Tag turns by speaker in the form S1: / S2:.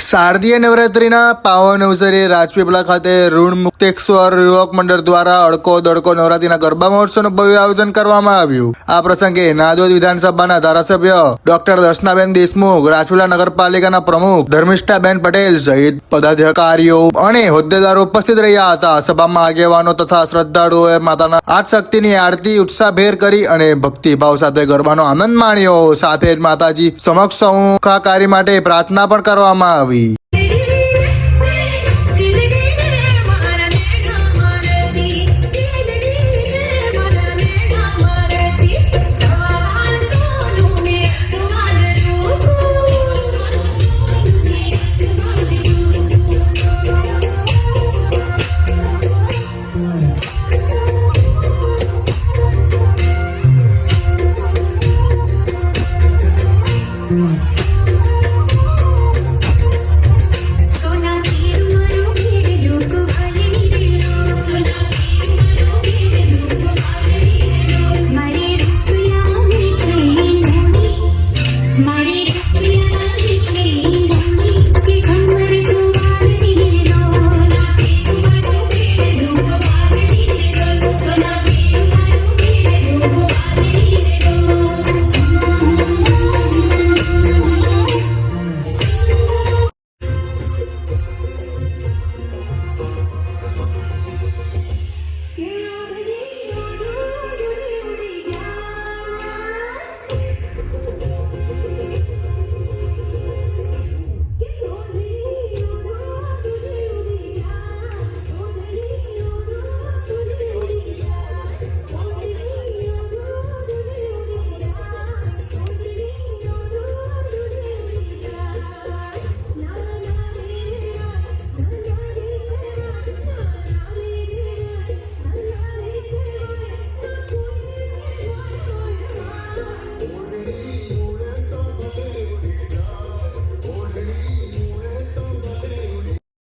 S1: શારદીય નવરાત્રીના પાવન અવસરે રાજપીપળા ખાતે ઋણ મુક્તેશ્વર યુવક મંડળ દ્વારા અડકો દડકો નવરાત્રીના ગરબા મહોત્સવનું ભવ્ય આયોજન કરવામાં આવ્યું. આ પ્રસંગે નાદોદ વિધાનસભાના ધારાસભ્ય ડોક્ટર દર્શનાબેન દેશમુખ, રાજપીપળા નગરપાલિકાના પ્રમુખ ધર્મિષ્ઠાબેન પટેલ સહિત પદાધિકારીઓ અને હોદ્દેદારો ઉપસ્થિત રહ્યા હતા. સભામાં આગેવાનો તથા શ્રદ્ધાળુઓએ માતાના આઠ શક્તિની આરતી, ઉત્સાહભેર કરી અને ભક્તિભાવ સાથે ગરબાનો આનંદ માણ્યો. સાથે જ માતાજી સમક્ષ કાર્ય માટે પ્રાર્થના પણ કરવામાં આવી. ಬಾವಿ Mm-hmm.